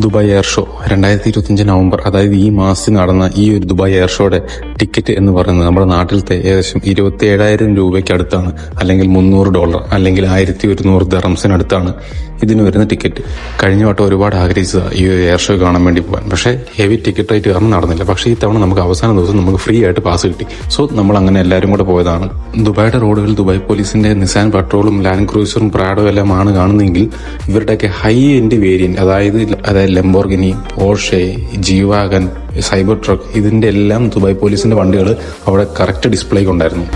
Dubai air show രണ്ടായിരത്തി ഇരുപത്തിയഞ്ച് November അതായത് ഈ മാസത്തിൽ നടന്ന ഈ ഒരു ദുബായ് എയർ ഷോയുടെ ടിക്കറ്റ് എന്ന് പറയുന്നത് നമ്മുടെ നാട്ടിലത്തെ ഏകദേശം ഇരുപത്തി ഏഴായിരം രൂപയ്ക്ക് അടുത്താണ് അല്ലെങ്കിൽ മുന്നൂറ് ഡോളർ അല്ലെങ്കിൽ ആയിരത്തി ഒരുന്നൂറ് ദറംസിനടുത്താണ് ഇതിന് വരുന്ന ടിക്കറ്റ് കഴിഞ്ഞ വട്ടം ഒരുപാട് ആഗ്രഹിച്ചതാണ് ഈ എയർ ഷോ കാണാൻ വേണ്ടി പോകാൻ പക്ഷേ ഹെവി ടിക്കറ്റ് ആയിട്ട് കാരണം നടന്നില്ല. പക്ഷേ ഈ തവണ നമുക്ക് അവസാന ദിവസം നമുക്ക് ഫ്രീ ആയിട്ട് പാസ് കിട്ടി. സോ നമ്മൾ അങ്ങനെ എല്ലാവരും കൂടെ പോയതാണ്. ദുബായിയുടെ റോഡുകളിൽ ദുബായ് പോലീസിന്റെ നിസാൻ പെട്രോളും ലാൻഡ് ക്രൂസറും പ്രാഡോ എല്ലാം ആണ് കാണുന്നതെങ്കിൽ ഇവരുടെയൊക്കെ ഹൈ എൻഡ് വേരിയന്റ് അതായത് അതായത് Lamborghini Porsche G wagon Cybertruck ഇതിന്റെ എല്ലാം ദുബായ് പോലീസിന്റെ വണ്ടികൾ അവിടെ കറക്റ്റ് ഡിസ്പ്ലേക്ക് ഉണ്ടായിരുന്നു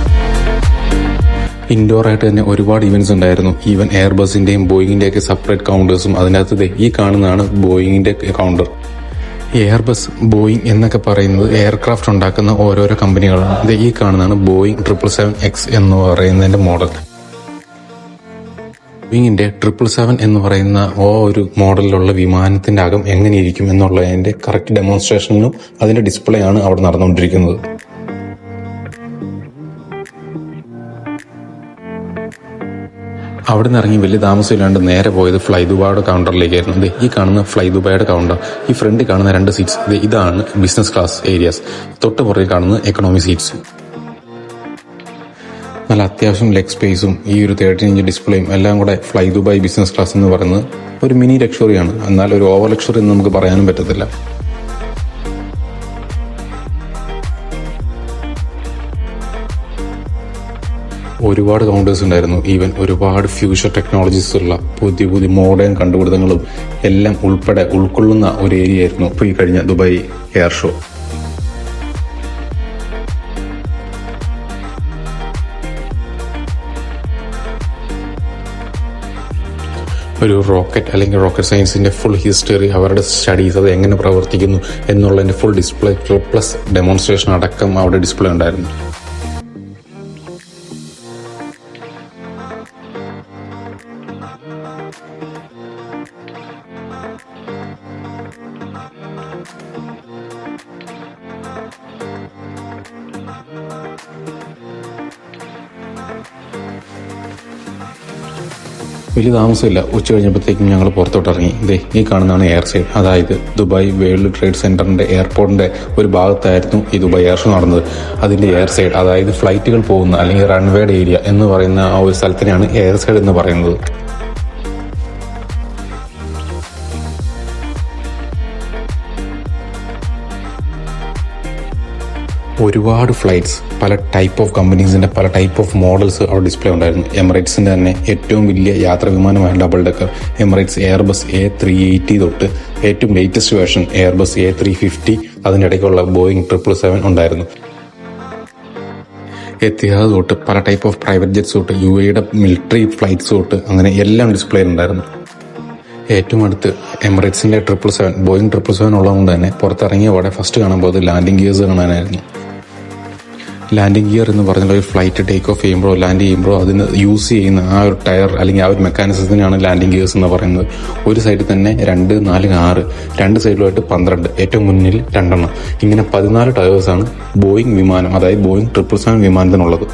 ഇൻഡോർ ആയിട്ട് തന്നെ ഒരുപാട് ഇവന്റ്സ് ഉണ്ടായിരുന്നു. ഈവൻ എയർബസിന്റെയും ബോയിങ്ങിന്റെ ഒക്കെ സെപ്പറേറ്റ് കൗണ്ടേഴ്സും അതിനകത്ത് ഈ കാണുന്നതാണ് ബോയിങ്ങിന്റെ കൗണ്ടർ എയർബസ് ബോയിങ് എന്നൊക്കെ പറയുന്നത് എയർക്രാഫ്റ്റ് ഉണ്ടാക്കുന്ന ഓരോരോ കമ്പനികളാണ് ദേ ഈ കാണുന്നതാണ് ബോയിങ് ട്രിപ്പിൾ സെവൻ എക്സ് എന്ന് പറയുന്നതിന്റെ മോഡൽ ബോയിങ്ങിന്റെ ട്രിപ്പിൾ സെവൻ എന്ന് പറയുന്ന ഓ ഒരു മോഡലിലുള്ള വിമാനത്തിന്റെ അകം എങ്ങനെയിരിക്കും എന്നുള്ളതിന്റെ കറക്റ്റ് ഡെമോൺസ്ട്രേഷനും അതിന്റെ ഡിസ്പ്ലേ ആണ് അവിടെ നടന്നുകൊണ്ടിരിക്കുന്നത്. അവിടെ നിന്ന് ഇറങ്ങി വലിയ താമസമില്ലാണ്ട് നേരെ പോയത് ഫ്ലൈ ദുബായുടെ കൗണ്ടറിലേക്കായിരുന്നു അതെ ഈ കാണുന്ന ഫ്ലൈ ദുബായുടെ കൗണ്ടർ ഈ ഫ്രണ്ടിൽ കാണുന്ന രണ്ട് സീറ്റ്സ് ഇതാണ് ബിസിനസ് ക്ലാസ് ഏരിയാസ് തൊട്ട് പുറകിൽ കാണുന്ന എക്കണോമി സീറ്റ്സ് നല്ല അത്യാവശ്യം ലെഗ് സ്പേസും ഈ ഒരു തേർട്ടീൻ ഇഞ്ച് ഡിസ്പ്ലേയും എല്ലാം കൂടെ ഫ്ലൈ ദുബായ് ബിസിനസ് ക്ലാസ് എന്ന് പറയുന്നത് ഒരു മിനി ലക്ഷറിയാണ് എന്നാൽ ഒരു ഓവർ ലക്ഷറി എന്ന് നമുക്ക് പറയാനും പറ്റത്തില്ല. ഒരുപാട് കൗണ്ടേഴ്സ് ഉണ്ടായിരുന്നു. ഈവൻ ഒരുപാട് ഫ്യൂച്ചർ ടെക്നോളജീസ് ഉള്ള പുതിയ പുതിയ മോഡേൺ കണ്ടുപിടുത്തങ്ങളും എല്ലാം ഉൾപ്പെടെ ഉൾക്കൊള്ളുന്ന ഒരു ഏരിയ ആയിരുന്നു ഇപ്പോൾ ഈ കഴിഞ്ഞ ദുബായ് എയർ ഷോ ഒരു റോക്കറ്റ് അല്ലെങ്കിൽ റോക്കറ്റ് സയൻസിന്റെ ഫുൾ ഹിസ്റ്ററി അവരുടെ സ്റ്റഡീസ് അത് എങ്ങനെ പ്രവർത്തിക്കുന്നു എന്നുള്ളതിന്റെ ഫുൾ ഡിസ്പ്ലേ പ്ലസ് ഡെമോൺസ്ട്രേഷൻ അടക്കം അവിടെ ഡിസ്പ്ലേ ഉണ്ടായിരുന്നു. വലിയ താമസമില്ല. ഉച്ച കഴിഞ്ഞപ്പോഴത്തേക്കും ഞങ്ങൾ പുറത്തോട്ട് ഇറങ്ങി. ദേ ഈ കാണുന്നതാണ് എയർ സൈഡ് അതായത് ദുബായ് വേൾഡ് ട്രേഡ് സെന്ററിന്റെ എയർപോർട്ടിന്റെ ഒരു ഭാഗത്തായിരുന്നു ഈ ദുബായ് എയർ ഷോ നടന്നത്. അതിന്റെ എയർ സൈഡ് അതായത് ഫ്ലൈറ്റുകൾ പോകുന്ന അല്ലെങ്കിൽ റൺവേഡ് ഏരിയ എന്ന് പറയുന്ന ആ ഒരു സ്ഥലത്തിനാണ് എയർ സൈഡ് എന്ന് പറയുന്നത്. ഒരുപാട് ഫ്ലൈറ്റ്സ് പല ടൈപ്പ് ഓഫ് കമ്പനീസിന്റെ പല ടൈപ്പ് ഓഫ് മോഡൽസ് അവിടെ ഡിസ്പ്ലേ ഉണ്ടായിരുന്നു. എമിറേറ്റ്സിന്റെ തന്നെ ഏറ്റവും വലിയ യാത്രാ വിമാനമായ double decker Emirates Airbus A three eighty തൊട്ട് ഏറ്റവും latest version Airbus A three fifty അതിനിടയ്ക്കുള്ള Boeing triple seven ഉണ്ടായിരുന്നു. എത്തിഹാദ് തൊട്ട് പല ടൈപ്പ് ഓഫ് പ്രൈവറ്റ് ജെറ്റ്സ് തൊട്ട് യു എയുടെ മിലിറ്ററി ഫ്ലൈറ്റ്സ് തൊട്ട് അങ്ങനെ എല്ലാം ഡിസ്പ്ലേ ഉണ്ടായിരുന്നു. ഏറ്റവും അടുത്ത് എമിറേറ്റ്സിന്റെ triple seven Boeing triple seven ഉള്ളതുകൊണ്ട് തന്നെ പുറത്തിറങ്ങിയ ഫസ്റ്റ് കാണുമ്പോൾ അത് ലാൻഡിംഗ് ഗിയേഴ്സ് കാണാനായിരുന്നു. ലാൻഡിംഗ് ഗിയർ എന്ന് പറഞ്ഞാൽ ഒരു ഫ്ലൈറ്റ് ടേക്ക് ഓഫ് ചെയ്യുമ്പോഴോ ലാൻഡ് ചെയ്യുമ്പോഴോ അതിന് യൂസ് ചെയ്യുന്ന ആ ഒരു ടയർ അല്ലെങ്കിൽ ആ ഒരു മെക്കാനിസത്തിനാണ് ലാൻഡിങ് ഗിയേഴ്സ് എന്ന് പറയുന്നത്. ഒരു സൈഡിൽ തന്നെ രണ്ട് നാല് ആറ് രണ്ട് സൈഡിലുമായിട്ട് പന്ത്രണ്ട് ഏറ്റവും മുന്നിൽ രണ്ടെണ്ണം. ഇങ്ങനെ പതിനാല് ടയേഴ്സാണ് ബോയിങ് വിമാനം അതായത് ബോയിങ് ട്രിപ്പിൾ സെവൻ വിമാനത്തിനുള്ളത്.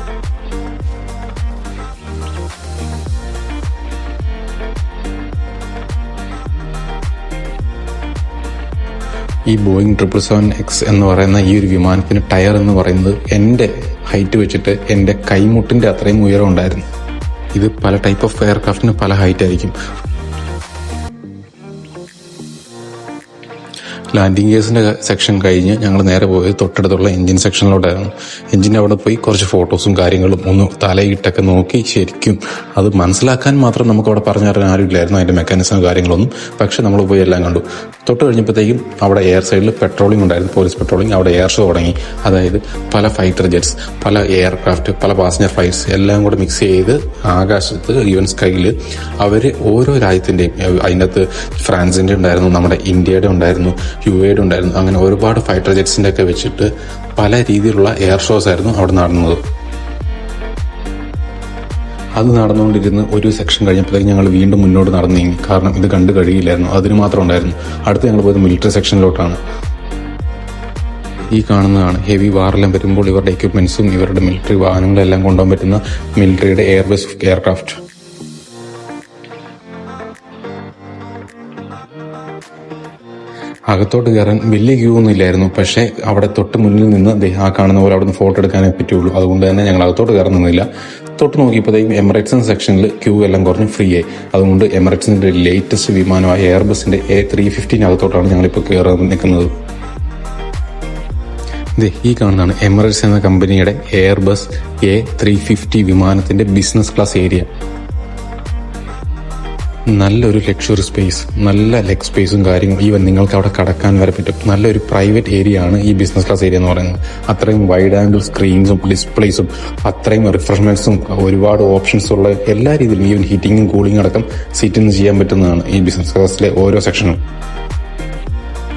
ഈ ബോയിങ് ട്രിപ്പിൾ സെവൻ എക്സ് എന്ന് പറയുന്ന ഈ ഒരു വിമാനത്തിന് ടയർ എന്ന് പറയുന്നത് എന്റെ ഹൈറ്റ് വെച്ചിട്ട് എന്റെ കൈമുട്ടിന്റെ അത്രയും ഉയരം ഉണ്ടായിരുന്നു. ഇത് പല ടൈപ്പ് ഓഫ് എയർക്രാഫ്റ്റിന് പല ഹൈറ്റ് ആയിരിക്കും. ലാൻഡിംഗ് ഗിയേഴ്സിന്റെ സെക്ഷൻ കഴിഞ്ഞ് ഞങ്ങൾ നേരെ പോയത് തൊട്ടടുത്തുള്ള എഞ്ചിൻ സെക്ഷനിലോട്ടായിരുന്നു എഞ്ചിന്റെ അവിടെ പോയി കുറച്ച് ഫോട്ടോസും കാര്യങ്ങളും ഒന്ന് തലയിട്ടൊക്കെ നോക്കി ശരിക്കും അത് മനസ്സിലാക്കാൻ മാത്രം നമുക്ക് അവിടെ പറഞ്ഞു തരാൻ ആരുമില്ലായിരുന്നു. അതിന്റെ മെക്കാനിസം കാര്യങ്ങളൊന്നും. പക്ഷെ നമ്മൾ പോയി എല്ലാം കണ്ടു. തൊട്ട് കഴിഞ്ഞപ്പോഴത്തേക്കും അവിടെ എയർ സൈഡിൽ പെട്രോളിംഗ് ഉണ്ടായിരുന്നു. പോലീസ് പെട്രോളിംഗ് അവിടെ എയർ ഷോ തുടങ്ങി. അതായത് പല ഫൈറ്റർ ജെറ്റ്സ് പല എയർക്രാഫ്റ്റ് പല പാസഞ്ചർ ഫ്ലൈറ്റ്സ് എല്ലാം കൂടെ മിക്സ് ചെയ്ത് ആകാശത്ത് ഈവൻ സ്കൈയിൽ അവർ ഓരോ രാജ്യത്തിന്റെയും അതിന്റെ അകത്ത് ഫ്രാൻസിന്റെ ഉണ്ടായിരുന്നു നമ്മുടെ ഇന്ത്യയുടെ ഉണ്ടായിരുന്നു. എയുടെ ഉണ്ടായിരുന്നു. അങ്ങനെ ഒരുപാട് ഫൈറ്റർ ജെറ്റ്സിന്റെ ഒക്കെ വെച്ചിട്ട് പല രീതിയിലുള്ള എയർ ഷോസ് ആയിരുന്നു അവിടെ നടന്നത്. അത് നടന്നുകൊണ്ടിരുന്ന ഒരു സെക്ഷൻ കഴിഞ്ഞപ്പോഴത്തേക്ക് ഞങ്ങൾ വീണ്ടും മുന്നോട്ട് നടന്നു നീങ്ങി കാരണം ഇത് കണ്ടു കഴിയില്ലായിരുന്നു. അതിന് മാത്രം ഉണ്ടായിരുന്നു. അടുത്ത് ഞങ്ങൾ പോയത് മിലിറ്ററി സെക്ഷനിലോട്ടാണ് ഈ കാണുന്നതാണ്. ഹെവി വാറെല്ലാം വരുമ്പോൾ ഇവരുടെ എക്യുപ്മെന്റ്സും ഇവരുടെ മിലിറ്ററി വാഹനങ്ങളെല്ലാം കൊണ്ടുപോകാൻ പറ്റുന്ന മിലിറ്ററിയുടെ എയർബേസ് എയർക്രാഫ്റ്റ് അകത്തോട്ട് കയറാൻ വലിയ ക്യൂ ഒന്നും ഇല്ലായിരുന്നു. പക്ഷേ അവിടെ തൊട്ട് മുന്നിൽ നിന്ന് ആ കാണുന്ന പോലെ അവിടുന്ന് ഫോട്ടോ എടുക്കാനേ പറ്റുള്ളൂ. അതുകൊണ്ട് തന്നെ ഞങ്ങൾ അകത്തോട്ട് കയറാൻ നിന്നില്ല. തൊട്ട് നോക്കിയപ്പോഴത്തേക്കും എമിറേറ്റ്സിന് സെക്ഷനിൽ ക്യൂ എല്ലാം കുറഞ്ഞ് ഫ്രീ ആയി. അതുകൊണ്ട് എമിറേറ്റ്സിന്റെ ലേറ്റസ്റ്റ് വിമാനമായ എയർബസിന്റെ എ ത്രീ ഫിഫ്റ്റീനകത്തോട്ടാണ് ഞങ്ങളിപ്പോൾ കയറാൻ നിൽക്കുന്നത്. ദേ ഈ കാണുന്നതാണ് എമിറേറ്റ്സ് എന്ന കമ്പനിയുടെ എയർബസ് എ ത്രീ ഫിഫ്റ്റി വിമാനത്തിന്റെ ബിസിനസ് ക്ലാസ് ഏരിയ നല്ലൊരു ലക്ഷറി സ്പേസ് നല്ല ലെഗ് സ്പേസും കാര്യങ്ങളും ഈവൻ നിങ്ങൾക്ക് അവിടെ കടക്കാൻ വരെ പറ്റും. നല്ലൊരു പ്രൈവറ്റ് ഏരിയ ആണ് ഈ ബിസിനസ് ക്ലാസ് ഏരിയ എന്ന് പറയുന്നത്. അത്രയും വൈഡ് ആംഗിൾ സ്ക്രീൻസും ഡിസ്പ്ലേസും അത്രയും റിഫ്രഷ്മെന്റ്സും ഒരുപാട് ഓപ്ഷൻസ് ഉള്ള എല്ലാ രീതിയിലും ഈവൻ ഹീറ്റിങ്ങും കൂളിംഗ് അടക്കം സീറ്റിംഗ് ചെയ്യാൻ പറ്റുന്നതാണ് ഈ ബിസിനസ് ക്ലാസ്സിലെ ഓരോ സെക്ഷനും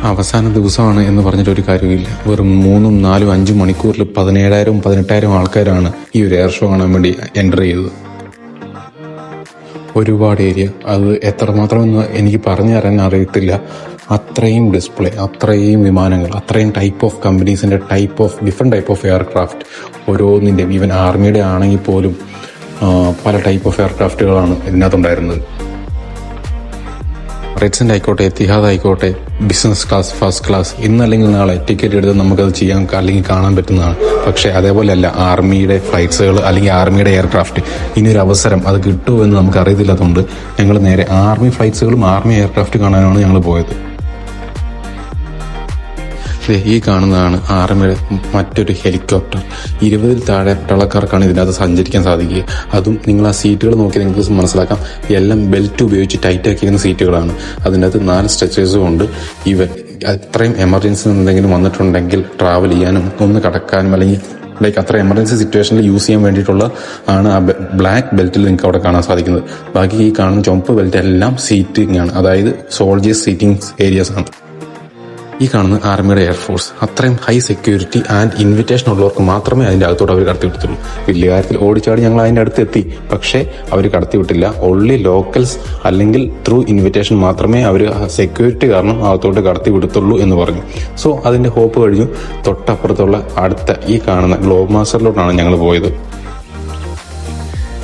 അവസാന ദിവസമാണ് എന്ന് പറഞ്ഞിട്ട് ഒരു കാര്യമില്ല വെറും മൂന്നും നാലും അഞ്ചും മണിക്കൂറിൽ പതിനേഴായിരവും പതിനെട്ടായിരവും ആൾക്കാരാണ് ഈ ഒരു എയർ ഷോ കാണാൻ വേണ്ടി എന്റർ ചെയ്തത്. ഒരുപാട് ഏരിയ അത് എത്രമാത്രമെന്ന് എനിക്ക് പറഞ്ഞു തരാൻ അറിയത്തില്ല. അത്രയും ഡിസ്പ്ലേ അത്രയും വിമാനങ്ങൾ അത്രയും type of കമ്പനീസിന്റെ type of different type of aircraft ഓരോന്നിന്റെയും ഈവൻ ആർമിയുടെ ആണെങ്കിൽ പോലും പല ടൈപ്പ് ഓഫ് എയർക്രാഫ്റ്റുകളാണ് ഇതിനകത്തുണ്ടായിരുന്നത്. റെഡ്സിന്റെ ആയിക്കോട്ടെ എത്തിഹാദ് ആയിക്കോട്ടെ ബിസിനസ് ക്ലാസ് ഫസ്റ്റ് ക്ലാസ് ഇന്നല്ലെങ്കിൽ നാളെ ടിക്കറ്റ് എടുത്ത് നമുക്കത് ചെയ്യാൻ അല്ലെങ്കിൽ കാണാൻ പറ്റുന്നതാണ്. പക്ഷേ അതേപോലെയല്ല ആർമിയുടെ ഫ്ലൈറ്റ്സുകൾ അല്ലെങ്കിൽ ആർമിയുടെ എയർക്രാഫ്റ്റ് ഇനിയൊരു അവസരം അത് കിട്ടുമോ എന്ന് നമുക്ക് അറിയത്തില്ലാത്തതുകൊണ്ട് ഞങ്ങൾ നേരെ ആർമി ഫ്ലൈറ്റ്സുകളും ആർമി എയർക്രാഫ്റ്റ് കാണാനാണ് ഞങ്ങൾ പോയത്. ഈ കാണുന്നതാണ് ആർമിയുടെ മറ്റൊരു ഹെലികോപ്റ്റർ. ഇരുപതിൽ താഴെ പട്ടാളക്കാർക്കാണ് ഇതിനകത്ത് സഞ്ചരിക്കാൻ സാധിക്കുക. അതും നിങ്ങൾ ആ സീറ്റുകൾ നോക്കി നിങ്ങൾക്ക് മനസ്സിലാക്കാം. എല്ലാം ബെൽറ്റ് ഉപയോഗിച്ച് ടൈറ്റ് ആക്കിയിരുന്ന സീറ്റുകളാണ്. അതിനകത്ത് നാല് സ്ട്രെച്ചേഴ്സും ഉണ്ട്. ഇവ അത്രയും എമർജൻസി എന്തെങ്കിലും വന്നിട്ടുണ്ടെങ്കിൽ ട്രാവൽ ചെയ്യാനും ഒന്ന് കടക്കാനും അല്ലെങ്കിൽ ലൈക്ക് അത്ര എമർജൻസി സിറ്റുവേഷനിൽ യൂസ് ചെയ്യാൻ വേണ്ടിയിട്ടുള്ള ആണ് ആ ബ്ലാക്ക് ബെൽറ്റിൽ നിങ്ങൾക്ക് അവിടെ കാണാൻ സാധിക്കുന്നത്. ബാക്കി ഈ കാണുന്ന ചുമപ്പ് ബെൽറ്റ് എല്ലാം സീറ്റിംഗ് ആണ്. അതായത് സോൾജേഴ്സ് സീറ്റിംഗ് ഏരിയാസ് ആണ്. ഈ കാണുന്ന ആർമിയുടെ എയർഫോഴ്സ് അത്രയും ഹൈ സെക്യൂരിറ്റി ആൻഡ് ഇൻവിറ്റേഷൻ ഉള്ളവർക്ക് മാത്രമേ അതിന്റെ അകത്തോട് അവർ കടത്തി വിടത്തുള്ളൂ. വലിയ കാര്യത്തിൽ ഓടിച്ചാടി ഞങ്ങൾ അതിന്റെ അടുത്ത് എത്തി. പക്ഷേ അവർ കടത്തി വിട്ടില്ല. ഓൺലി ലോക്കൽസ് അല്ലെങ്കിൽ ത്രൂ ഇൻവിറ്റേഷൻ മാത്രമേ അവർ സെക്യൂരിറ്റി കാരണം അകത്തോട്ട് കടത്തി വിടത്തുള്ളൂ എന്ന് പറഞ്ഞു. സോ അതിന്റെ ഹോപ്പ് കഴിഞ്ഞു. തൊട്ടപ്പുറത്തുള്ള അടുത്ത ഈ കാണുന്ന ഗ്ലോബ് മാസ്റ്ററിലോട്ടാണ് ഞങ്ങൾ പോയത്.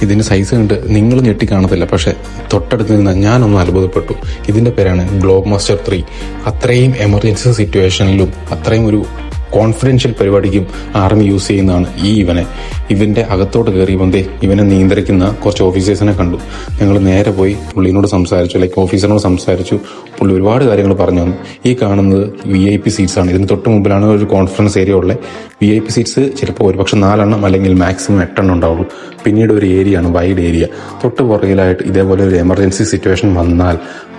ഇതിന്റെ സൈസ് കണ്ട് നിങ്ങൾ ഞെട്ടി കാണത്തില്ല. പക്ഷെ തൊട്ടടുത്ത് നിന്ന് ഞാനൊന്ന് അത്ഭുതപ്പെട്ടു. ഇതിന്റെ പേരാണ് ഗ്ലോബ് മാസ്റ്റർ ത്രീ അത്രയും എമർജൻസി സിറ്റുവേഷനിലും അത്രയും ഒരു കോൺഫിഡൻഷ്യൽ പരിപാടിക്കും ആർമി യൂസ് ചെയ്യുന്നതാണ് ഈ ഇവനെ. ഇവന്റെ അകത്തോട്ട് കയറി വന്നേ ഇവനെ നിയന്ത്രിക്കുന്ന കുറച്ച് ഓഫീസേഴ്സിനെ കണ്ടു. ഞങ്ങൾ നേരെ പോയി പുള്ളിനോട് സംസാരിച്ചു ലൈക്ക് ഓഫീസറിനോട് സംസാരിച്ചു. പുള്ളി ഒരുപാട് കാര്യങ്ങൾ പറഞ്ഞു തന്നു. ഈ കാണുന്നത് വി ഐ പി സീറ്റ്സ് ആണ്. ഇതിന് തൊട്ട് മുമ്പിലാണ് ഒരു കോൺഫറൻസ് ഏരിയ ഉള്ളത് വി ഐ പി സീറ്റ്സ് ചിലപ്പോൾ ഒരുപക്ഷെ നാലെണ്ണം അല്ലെങ്കിൽ മാക്സിമം എട്ടെണ്ണം ഉണ്ടാവുള്ളൂ. പിന്നീട് ഒരു ഏരിയ ആണ് വൈഡ് ഏരിയ തൊട്ട് പുറകിലായിട്ട് ഇതേപോലെ ഒരു എമർജൻസി സിറ്റുവേഷൻ വന്നാൽ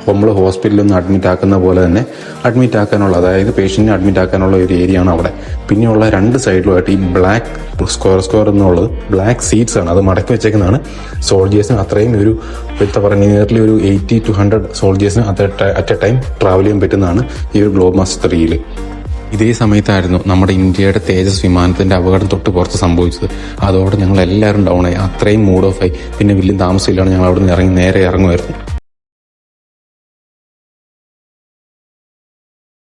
നമ്മൾ ഹോസ്പിറ്റലിൽ നിന്ന് അഡ്മിറ്റ് ആക്കുന്ന പോലെ തന്നെ അഡ്മിറ്റ് ആക്കാനുള്ള അതായത് പേഷ്യന്റിനെ അഡ്മിറ്റ് ആക്കാനുള്ള ഒരു ഏരിയ ആണ് അവിടെ. പിന്നെയുള്ള രണ്ട് സൈഡിലുമായിട്ട് ഈ ബ്ലാക്ക് സ്ക്വയർ സ്ക്വയർ എന്നുള്ളത് ബ്ലാക്ക് സീറ്റ്സ് ആണ്. അത് മടക്കി വെച്ചേക്കുന്നതാണ്. സോൾജേഴ്സിന് അത്രയും ഒരു എന്താ പറയുക നിയർലി ഒരു എയ്റ്റി ടു ഹൺഡ്രഡ് സോൾജേഴ്സിന് അറ്റ് എ ടൈം ട്രാവൽ ചെയ്യാൻ പറ്റുന്നതാണ് ഈ ഒരു ഗ്ലോബ് മാസ്റ്റർ ത്രീയിൽ ഇതേ സമയത്തായിരുന്നു നമ്മുടെ ഇന്ത്യയുടെ തേജസ് വിമാനത്തിന്റെ അപകടം തൊട്ട് പുറത്ത് സംഭവിച്ചത്. അതോടെ ഞങ്ങൾ എല്ലാവരും ഡൗൺ ആയി. അത്രയും മൂഡ് ഓഫ് ആയി. പിന്നെ വലിയ താമസമില്ലാണ് ഞങ്ങൾ അവിടെ നിന്ന് ഇറങ്ങി നേരെ ഇറങ്ങുമായിരുന്നു.